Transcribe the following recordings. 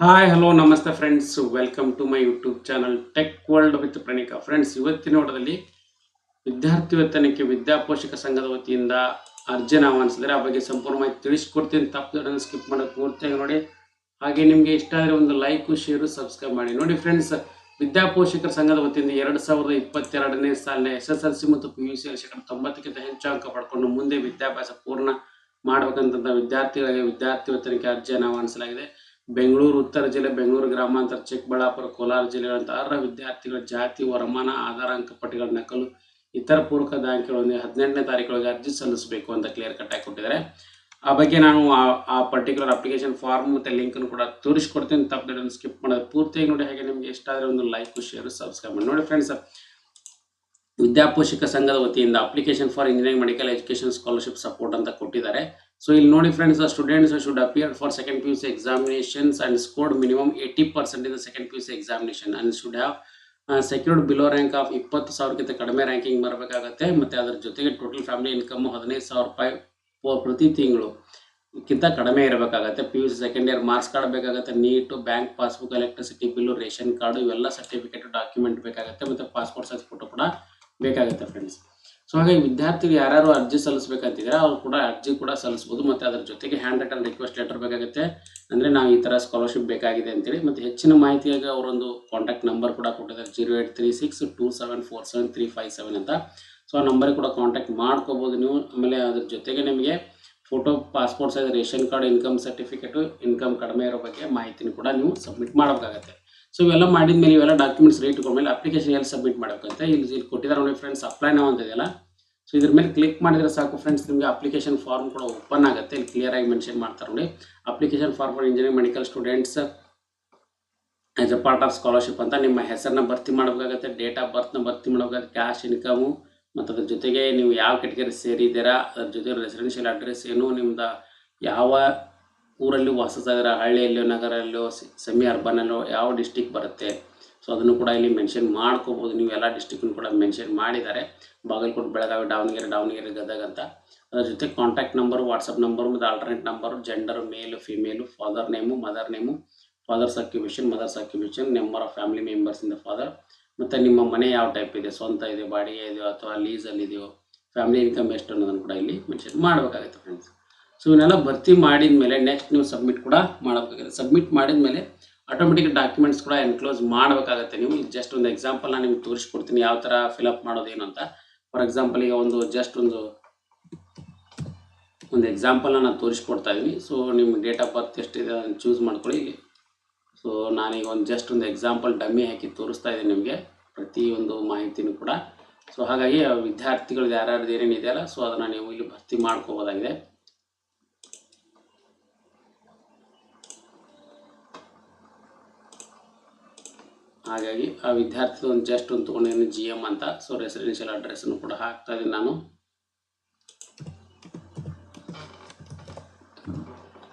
Hi hello ನಮಸ್ತೆ friends welcome to my YouTube channel tech world with Pranika friends ಇವತ್ತಿನ ಓಟದಲ್ಲಿ ವಿದ್ಯಾರ್ಥಿ ವೇತನಕ್ಕೆ ವಿದ್ಯಾಪೋಷಕ ಸಂಘದ ವತಿಯಿಂದ ಅರ್ಜಿನ ಆಹ್ವಾನಿಸಿದರೆ ಆ ಬಗ್ಗೆ ಸಂಪೂರ್ಣವಾಗಿ ತಿಳಿಸ್ಕೊಡ್ತೀನಿ. ತಪ್ಪು ಸ್ಕಿಪ್ ಮಾಡೋಕ್ಕೆ ಪೂರ್ತಿಯಾಗಿ ನೋಡಿ. ಹಾಗೆ ನಿಮಗೆ ಇಷ್ಟ ಆದರೆ ಒಂದು ಲೈಕು ಶೇರು ಸಬ್ಸ್ಕ್ರೈಬ್ ಮಾಡಿ. ನೋಡಿ ಫ್ರೆಂಡ್ಸ್ ವಿದ್ಯಾಪೋಷಕರ ಸಂಘದ ವತಿಯಿಂದ ಎರಡು ಸಾವಿರದ ಇಪ್ಪತ್ತೆರಡನೇ ಸಾಲಿನ ಎಸ್ ಎಸ್ ಎಲ್ ಸಿ ಮತ್ತು ಪಿ ಯು ಸಿ ಶೇಕಡ ತೊಂಬತ್ತಕ್ಕಿಂತ ಹೆಚ್ಚು ಅಂಕ ಪಡ್ಕೊಂಡು ಮುಂದೆ ವಿದ್ಯಾಭ್ಯಾಸ ಪೂರ್ಣ ಮಾಡಬೇಕಂತ ವಿದ್ಯಾರ್ಥಿಗಳಿಗೆ ವಿದ್ಯಾರ್ಥಿ ವೇತನಕ್ಕೆ ಅರ್ಜಿಯನ್ನು ಆಹ್ವಾನಿಸಲಾಗಿದೆ ಬೆಂಗಳೂರು, ಉತ್ತರ ಜಿಲ್ಲೆ, ಬೆಂಗಳೂರು ಗ್ರಾಮಾಂತರ, ಚಿಕ್ಕಬಳ್ಳಾಪುರ, ಕೋಲಾರ ಜಿಲ್ಲೆಗಳಂತ ಅರ್ಹ ವಿದ್ಯಾರ್ಥಿಗಳ ಜಾತಿ, ವರಮಾನ, ಆಧಾರ ಅಂಕಪಟ್ಟಿಗಳ ನಕಲು, ಇತರ ಪೂರಕ ದಾಖಲೆಗಳೊಂದಿಗೆ ಹದಿನೆಂಟನೇ ತಾರೀಕೊಳಗೆ ಅರ್ಜಿ ಸಲ್ಲಿಸಬೇಕು ಅಂತ ಕ್ಲಿಯರ್ ಕಟ್ ಆಗಿ ಕೊಟ್ಟಿದ್ದಾರೆ. ಆ ಬಗ್ಗೆ ನಾನು ಆ- ಪರ್ಟಿಕ್ಯುಲರ್ ಅಪ್ಲಿಕೇಶನ್ ಫಾರ್ಮ್ ಮತ್ತು ಲಿಂಕನ್ನು ಕೂಡ ತೋರಿಸ್ಕೊಡ್ತೀನಿ. ತಪ್ಪದೆ ಸ್ಕಿಪ್ ಮಾಡೋದು ಪೂರ್ತಿಯಾಗಿ ನೋಡಿ. ಹಾಗೆ ನಿಮಗೆ ಇಷ್ಟ ಒಂದು ಲೈಕ್ ಶೇರ್ ಸಬ್ಸ್ಕ್ರೈಬ್ ಮಾಡಿ. ನೋಡಿ ಫ್ರೆಂಡ್ಸ್ ವಿದ್ಯಾಪೋಷಕ ಸಂಘದ ವತಿಯಿಂದ application for engineering medical education scholarship support ಅಂತ ಕೊಟ್ಟಿದ್ದಾರೆ. ಸೊ ಇಲ್ಲಿ ನೋಡಿ friends students should appear for second P U C examinations and scored minimum eighty percent in second P U C examination and should have secured below rank of ಇಪ್ಪತ್ತು ಸಾವಿರಕ್ಕಿಂತ ಕಡಿಮೆ ranking ಬರಬೇಕಾಗುತ್ತೆ. ಮತ್ತು ಅದರ ಜೊತೆಗೆ ಟೋಟಲ್ ಫ್ಯಾಮಿಲಿ ಇನ್ಕಮ್ ಹದಿನೈದು ಸಾವಿರ ರೂಪಾಯಿ ಪ್ರತಿ ತಿಂಗಳು ಕ್ಕಿಂತ ಕಡಿಮೆ ಇರಬೇಕಾಗತ್ತೆ. P U C second year marks card ಬೇಕಾಗುತ್ತೆ NEET bank passbook electricity bill ration card ಇವೆಲ್ಲ ಸರ್ಟಿಫಿಕೇಟ್ ಡಾಕ್ಯುಮೆಂಟ್ ಬೇಕಾಗುತ್ತೆ, ಮತ್ತು ಪಾಸ್ಪೋರ್ಟ್ ಸೈಜ್ ಫೋಟೋ ಕೂಡ ಬೇಕಾಗುತ್ತೆ ಫ್ರೆಂಡ್ಸ್ ಸೊ ಹಾಗಾಗಿ ವಿದ್ಯಾರ್ಥಿಗಳು ಯಾರ್ಯಾರು ಅರ್ಜಿ ಸಲ್ಲಿಸಬೇಕಂತಿದ್ರೆ ಅವ್ರು ಕೂಡ ಅರ್ಜಿ ಕೂಡ ಸಲ್ಲಿಸ್ಬೋದು, ಮತ್ತು ಅದರ ಜೊತೆಗೆ ಹ್ಯಾಂಡ್ ರೈಟನ್ ರಿಕ್ವೆಸ್ಟ್ ಲೆಟರ್ ಬೇಕಾಗುತ್ತೆ. ಅಂದರೆ ನಾವು ಈ ಥರ ಸ್ಕಾಲರ್ಶಿಪ್ ಬೇಕಾಗಿದೆ ಅಂತೇಳಿ, ಮತ್ತು ಹೆಚ್ಚಿನ ಮಾಹಿತಿಯಾಗಿ ಅವರೊಂದು ಕಾಂಟ್ಯಾಕ್ಟ್ ನಂಬರ್ ಕೂಡ ಕೊಟ್ಟಿದ್ದಾರೆ zero eight three six two seven four seven three five seven ಅಂತ. ಸೊ ಆ ನಂಬರಿಗೆ ಕೂಡ ಕಾಂಟ್ಯಾಕ್ಟ್ ಮಾಡ್ಕೋಬೋದು ನೀವು. ಆಮೇಲೆ ಅದ್ರ ಜೊತೆಗೆ ನಿಮಗೆ photo passport size ration card income certificate income ಕಡಿಮೆ ಇರೋ ಬಗ್ಗೆ ಮಾಹಿತಿನ ಕೂಡ ನೀವು ಸಬ್ಮಿಟ್ ಮಾಡಬೇಕಾಗತ್ತೆ. ಸೊ ಇವೆಲ್ಲ ಮಾಡಿದ ಮೇಲೆ ಇವೆಲ್ಲ ಡಾಕ್ಯುಮೆಂಟ್ಸ್ ರೇಟ್ ಮೇಲೆ ಅಪ್ಲಿಕೇಶನ್ ಎಲ್ಲಿ ಸಬ್ಮಿಟ್ ಮಾಡಬೇಕಂತೆ. ಇಲ್ಲಿ ಇಲ್ಲಿ ಕೊಟ್ಟಿದ್ದಾರೆ ನೋಡಿ ಫ್ರೆಂಡ್ಸ್ ಅಪ್ಲೈ ನಾವು ಅಂತ ಇದೆಯಲ್ಲ? ಸೊ ಇದ್ರ ಮೇಲೆ ಕ್ಲಿಕ್ ಮಾಡಿದ್ರೆ ಸಾಕು ಫ್ರೆಂಡ್ಸ್ ನಿಮಗೆ ಅಪ್ಲಿಕೇಶನ್ ಫಾರ್ಮ್ ಕೂಡ ಓಪನ್ ಆಗುತ್ತೆ. ಇಲ್ಲಿ ಕ್ಲಿಯರ್ ಆಗಿ ಮೆನ್ಷನ್ ಮಾಡ್ತಾರೆ ನೋಡಿ. Application form for engineering medical students as a part of scholarship ಅಂತ ನಿಮ್ಮ ಹೆಸರನ್ನ ಭರ್ತಿ ಮಾಡಬೇಕಾಗತ್ತೆ ಡೇಟ್ ಆಫ್ ಬರ್ತ್ನ ಭರ್ತಿ ಮಾಡಬೇಕಾಗುತ್ತೆ ಕ್ಯಾಶ್ ಇನ್ಕಮು ಮತ್ತು ಅದ್ರ ಜೊತೆಗೆ ನೀವು ಯಾವ ಕೆಟಗರಿ ಸೇರಿದ್ದೀರಾ, ಅದ್ರ ಜೊತೆ ರೆಸಿಡೆನ್ಷಿಯಲ್ ಅಡ್ರೆಸ್ ಏನು, ನಿಮ್ದು ಯಾವ ಊರಲ್ಲಿ ವಾಸಿಸ್ತಾ ಇದ್ದೀರಾ ಹಳ್ಳಿಯಲ್ಲೋ, ನಗರಲ್ಲೋ ಸೆಮಿ ಅರ್ಬನಲ್ಲೋ ಯಾವ ಡಿಸ್ಟಿಕ್ ಬರುತ್ತೆ? ಸೊ ಅದನ್ನು ಕೂಡ ಇಲ್ಲಿ ಮೆನ್ಷನ್ ಮಾಡ್ಕೋಬೋದು. ನೀವು ಎಲ್ಲ ಡಿಸ್ಟಿಕ್ನು ಕೂಡ ಮೆನ್ಷನ್ ಮಾಡಿದ್ದಾರೆ. ಬಾಗಲಕೋಟೆ, ಬೆಳಗಾವಿ, ದಾವಣಗೆರೆ ದಾವಣಗೆರೆ, ಗದಗ ಅಂತ. ಅದ್ರ ಜೊತೆ ಕಾಂಟ್ಯಾಕ್ಟ್ ನಂಬರು ವಾಟ್ಸಪ್ ನಂಬರು ಮತ್ತು alternate number gender male female father name mother name father's occupation mother's occupation number of family members ಇಂದ ಫಾದರ್ ಮತ್ತು ನಿಮ್ಮ ಮನೆ ಯಾವ ಟೈಪ್ ಇದೆ? ಸ್ವಂತ ಇದೆ ಬಾಡಿಗೆ ಇದೆಯೋ, ಅಥವಾ ಲೀಸಲ್ಲಿ ಇದೆಯೋ ಫ್ಯಾಮಿಲಿ ಇನ್ಕಮ್ ಎಷ್ಟು ಅನ್ನೋದನ್ನು ಕೂಡ ಇಲ್ಲಿ ಮೆನ್ಷನ್ ಮಾಡಬೇಕಾಗುತ್ತೆ ಫ್ರೆಂಡ್ಸ್ ಸೊ ಇವನ್ನೆಲ್ಲ ಭರ್ತಿ ಮಾಡಿದ ಮೇಲೆ ನೆಕ್ಸ್ಟ್ ನೀವು ಸಬ್ಮಿಟ್ ಕೂಡ ಮಾಡಬೇಕಾಗುತ್ತೆ ಸಬ್ಮಿಟ್ ಮಾಡಿದ ಮೇಲೆ ಆಟೋಮೆಟಿಕ್ ಡಾಕ್ಯುಮೆಂಟ್ಸ್ ಕೂಡ ಎನ್ಕ್ಲೋಸ್ ಮಾಡಬೇಕಾಗುತ್ತೆ ನೀವು. ಜಸ್ಟ್ ಒಂದು ಎಕ್ಸಾಂಪಲ್ ನಾನು ನಿಮ್ಗೆ ತೋರಿಸ್ಕೊಡ್ತೀನಿ ಯಾವ ಥರ ಫಿಲಪ್ ಏನು ಅಂತ. ಫಾರ್ ಎಕ್ಸಾಂಪಲ್ ಈಗ ಒಂದು ಜಸ್ಟ್ ಒಂದು ಒಂದು ಎಕ್ಸಾಂಪಲ್ನ ನಾನು ತೋರಿಸ್ಕೊಡ್ತಾ ಇದ್ದೀನಿ ಸೊ ನಿಮ್ಮ ಡೇಟ್ ಆಫ್ ಬರ್ತ್ ಎಷ್ಟಿದೆ ಚೂಸ್ ಮಾಡ್ಕೊಳ್ಳಿ. ಇಲ್ಲಿ ಸೊ ನಾನೀಗ ಒಂದು ಜಸ್ಟ್ ಒಂದು ಎಕ್ಸಾಂಪಲ್ ಡಮ್ಮಿ ಹಾಕಿ ತೋರಿಸ್ತಾ ಇದ್ದೀನಿ ನಿಮಗೆ. ಪ್ರತಿಯೊಂದು ಮಾಹಿತಿನೂ ಕೂಡ. ಸೊ ಹಾಗಾಗಿ ವಿದ್ಯಾರ್ಥಿಗಳು ಯಾರ್ಯಾರ್ದು ಏನೇನಿದೆಯಲ್ಲ ಸೊ ಅದನ್ನು ನೀವು ಇಲ್ಲಿ ಭರ್ತಿ ಮಾಡ್ಕೋಬೋದಾಗಿದೆ. ಹಾಗಾಗಿ ಆ ವಿದ್ಯಾರ್ಥಿ ಒಂದು ಜಸ್ಟ್ ಒಂದು ತೊಗೊಂಡಿದ್ದೀನಿ ಜಿ ಎಂ ಅಂತ. ಸೊ ರೆಸಿಡೆನ್ಷಿಯಲ್ ಅಡ್ರೆಸ್ಸನ್ನು ಕೂಡ ಹಾಕ್ತಾ ಇದ್ದೀನಿ ನಾನು.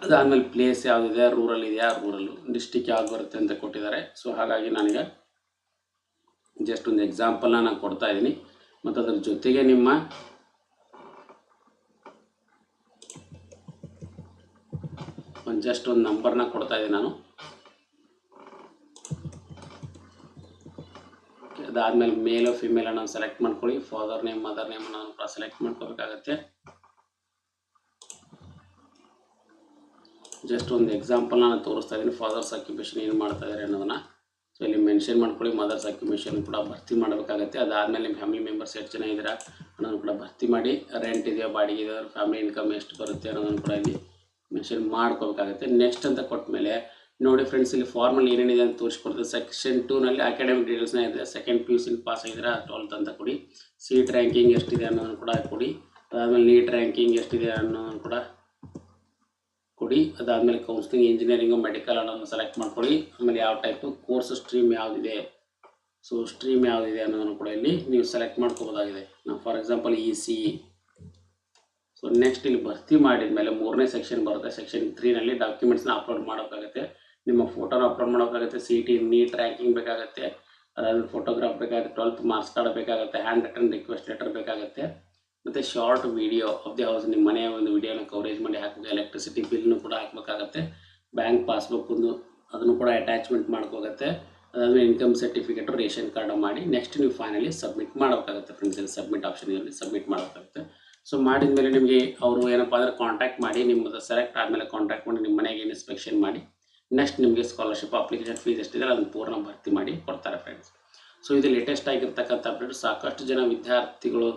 ಅದಾದಮೇಲೆ ಪ್ಲೇಸ್ ಯಾವುದಿದೆ? ರೂರಲ್ ಇದೆಯಾ? ರೂರಲ್ಲು ಡಿಸ್ಟಿಕ್ ಯಾವ್ದು ಬರುತ್ತೆ ಅಂತ ಕೊಟ್ಟಿದ್ದಾರೆ. ಸೊ ಹಾಗಾಗಿ ನನಗೆ ಜಸ್ಟ್ ಒಂದು ಎಕ್ಸಾಂಪಲ್ನ ನಾನು ಕೊಡ್ತಾ ಇದ್ದೀನಿ ಮತ್ತು ಅದ್ರ ಜೊತೆಗೆ ನಿಮ್ಮ ಒಂದು ಜಸ್ಟ್ ಒಂದು ನಂಬರ್ನ ಕೊಡ್ತಾ ಇದ್ದೀನಿ ನಾನು. ಅದಾದಮೇಲೆ ಮೇಲ್ ಫಿಮೇಲ್ ಅನ್ನೋ ಸೆಲೆಕ್ಟ್ ಮಾಡ್ಕೊಳ್ಳಿ. ಫಾದರ್ ನೇಮ್ ಮದರ್ ನೇಮ್ ಅನ್ನೋ ಕೂಡ ಸೆಲೆಕ್ಟ್ ಮಾಡ್ಕೋಬೇಕಾಗತ್ತೆ. ಜಸ್ಟ್ ಒಂದು ಎಕ್ಸಾಂಪಲ್ ನಾನು ತೋರಿಸ್ತಾ ಇದ್ದೀನಿ. ಫಾದರ್ಸ್ ಆಕ್ಯುಪೇಷನ್ ಏನು ಮಾಡ್ತಾ ಇದ್ದಾರೆ ಅನ್ನೋದನ್ನ. ಸೊ ಇಲ್ಲಿ ಮೆನ್ಷನ್ ಮಾಡ್ಕೊಳ್ಳಿ. ಮದರ್ಸ್ ಆಕ್ಯುಪೇಷನ್ ಕೂಡ ಭರ್ತಿ ಮಾಡಬೇಕಾಗತ್ತೆ. ಅದಾದಮೇಲೆ ನಿಮ್ಮ ಫ್ಯಾಮಿಲಿ ಮೆಂಬರ್ಸ್ ಎಷ್ಟು ಜನ ಇದ್ದೀರಾ ಅನ್ನೋದನ್ನು ಕೂಡ ಭರ್ತಿ ಮಾಡಿ. ರೆಂಟ್ ಇದೆಯಾ? ಬಾಡಿಗೆ ಇದೆಯಾ? ಫ್ಯಾಮಿಲಿ ಇನ್ಕಮ್ ಎಷ್ಟು ಬರುತ್ತೆ ಅನ್ನೋದನ್ನು ಕೂಡ ಇಲ್ಲಿ ಮೆನ್ಷನ್ ಮಾಡ್ಕೋಬೇಕಾಗತ್ತೆ. ನೆಕ್ಸ್ಟ್ ಅಂತ ಕೊಟ್ಟ ಮೇಲೆ ನೋಡಿ ಫ್ರೆಂಡ್ಸ್ ಇಲ್ಲಿ ಫಾರ್ಮಲ್ ಏನೇನಿದೆ ಅಂತ ತೋರಿಸ್ಕೊಡ್ತದೆ ಸೆಕ್ಷನ್ ಟೂನಲ್ಲಿ ಅಕಾಡೆಮಿಕ್ ಡೀಟೇಲ್ಸ್ನ ಇದೆ. ಸೆಕೆಂಡ್ ಪಿ ಯು ಪಾಸ್ ಆಗಿದ್ರೆ ಟ್ವೆಲ್ತ್ ಅಂತ ಕೊಡಿ. ಸೀಟ್ ರ್ಯಾಂಕಿಂಗ್ ಎಷ್ಟಿದೆ ಅನ್ನೋದನ್ನು ಕೂಡ ಕೊಡಿ. ಅದಾದಮೇಲೆ ನೀಟ್ ರ್ಯಾಂಕಿಂಗ್ ಎಷ್ಟಿದೆ ಅನ್ನೋದನ್ನು ಕೂಡ ಕೊಡಿ. ಅದಾದಮೇಲೆ ಕೌನ್ಸಿಲಿಂಗ್ ಇಂಜಿನಿಯರಿಂಗು ಮೆಡಿಕಲ್ ಅನ್ನೋದನ್ನು ಸೆಲೆಕ್ಟ್ ಮಾಡ್ಕೊಳ್ಳಿ. ಆಮೇಲೆ ಯಾವ ಟೈಪು ಕೋರ್ಸ್ ಸ್ಟ್ರೀಮ್ ಯಾವುದಿದೆ? ಸೊ ಸ್ಟ್ರೀಮ್ ಯಾವುದಿದೆ ಅನ್ನೋದನ್ನು ಕೂಡ ಇಲ್ಲಿ ನೀವು ಸೆಲೆಕ್ಟ್ ಮಾಡ್ಕೋಬೋದಾಗಿದೆ. ನಾವು for example E C so next ಇಲ್ಲಿ ಭರ್ತಿ ಮಾಡಿದ ಮೇಲೆ ಮೂರನೇ ಸೆಕ್ಷನ್ ಬರುತ್ತೆ. ಸೆಕ್ಷನ್ ತ್ರೀನಲ್ಲಿ ಡಾಕ್ಯುಮೆಂಟ್ಸ್ನ ಅಪ್ಲೋಡ್ ಮಾಡೋಕ್ಕಾಗುತ್ತೆ. ನಿಮ್ಮ ಫೋಟೋನ ಅಪ್ಲೋಡ್ ಮಾಡೋಕ್ಕಾಗುತ್ತೆ ಸಿ ಟಿ ನೀಟ್ ಟ್ರ್ಯಾಕಿಂಗ್ ಬೇಕಾಗುತ್ತೆ ಅದಾದ್ಮೇಲೆ ಫೋಟೋಗ್ರಾಫ್ ಬೇಕಾಗುತ್ತೆ ಟ್ವೆಲ್ತ್ ಮಾರ್ಕ್ಸ್ ಕಾರ್ಡ್ ಬೇಕಾಗುತ್ತೆ ಹ್ಯಾಂಡ್ ರಿಟರ್ನ್ ರಿಕ್ವೆಸ್ಟ್ ಲೆಟರ್ ಬೇಕಾಗುತ್ತೆ, ಮತ್ತು short video of the house ನಿಮ್ಮ ಮನೆಯ ಒಂದು ವಿಡಿಯೋನ ಕವರೇಜ್ ಮಾಡಿ ಹಾಕಬೇಕು ಎಲೆಕ್ಟ್ರಿಸಿಟಿ ಬಿಲ್ನು ಕೂಡ ಹಾಕಬೇಕಾಗತ್ತೆ ಬ್ಯಾಂಕ್ ಪಾಸ್ಬುಕ್ ಒಂದು ಅದನ್ನು ಕೂಡ ಅಟ್ಯಾಚ್ಮೆಂಟ್ ಮಾಡ್ಕೋಗುತ್ತೆ, ಅದಾದ್ಮೇಲೆ ಇನ್ಕಮ್ ಸರ್ಟಿಫಿಕೇಟ್ ರೇಷನ್ ಕಾರ್ಡ್ ಮಾಡಿ ನೆಕ್ಸ್ಟ್ ನೀವು ಫೈನಲಿ ಸಬ್ಮಿಟ್ ಮಾಡಬೇಕಾಗುತ್ತೆ ಫ್ರೆಂಡ್ಸ್ ಇಲ್ಲಿ ಸಬ್ಮಿಟ್ ಆಪ್ಷನ್ ಇಲ್ಲಿ ಸಬ್ಮಿಟ್ ಮಾಡಬೇಕಾಗುತ್ತೆ. ಸೊ ಮಾಡಿದ ಮೇಲೆ ನಿಮಗೆ ಅವರು ಏನಪ್ಪ ಅಂದರೆ ಕಾಂಟ್ಯಾಕ್ಟ್ ಮಾಡಿ, ನಿಮ್ಮದು ಸೆಲೆಕ್ಟ್ ಆದಮೇಲೆ ಕಾಂಟ್ಯಾಕ್ಟ್ ಮಾಡಿ, ನಿಮ್ಮ ಮನೆಗೆ ಇನ್ಸ್ಪೆಕ್ಷನ್ ಮಾಡಿ ನೆಕ್ಸ್ಟ್ ನಿಮಗೆ ಸ್ಕಾಲರ್ಶಿಪ್ ಅಪ್ಲಿಕೇಶನ್ ಫೀಸ್ ಎಷ್ಟಿದೆ ಅದನ್ನು ಪೂರ್ಣ ಭರ್ತಿ ಮಾಡಿ ಕೊಡ್ತಾರೆ ಫ್ರೆಂಡ್ಸ್ ಸೊ ಇದು ಲೇಟೆಸ್ಟ್ ಆಗಿರ್ತಕ್ಕಂಥ ಅಪ್ಡೇಟ್ ಸಾಕಷ್ಟು ಜನ ವಿದ್ಯಾರ್ಥಿಗಳು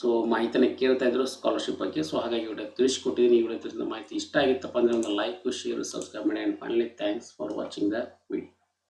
ಸೊ ಮಾಹಿತಿನ ಕೇಳ್ತಾ ಇದ್ರು ಸ್ಕಾಲರ್ಶಿಪ್ ಬಗ್ಗೆ. ಸೊ ಹಾಗಾಗಿ ವಿಡಿಯೋ ತಿಳಿಸ್ಕೊಟ್ಟಿದ್ದೀನಿ ಈ ಮಾಹಿತಿ ಇಷ್ಟ ಆಗಿತ್ತಪ್ಪ ಅಂದರೆ ಒಂದು ಲೈಕ್ ಶೇರ್ ಸಬ್ಸ್ಕ್ರೈಬ್ ಮಾಡಿ. And finally thanks for watching the video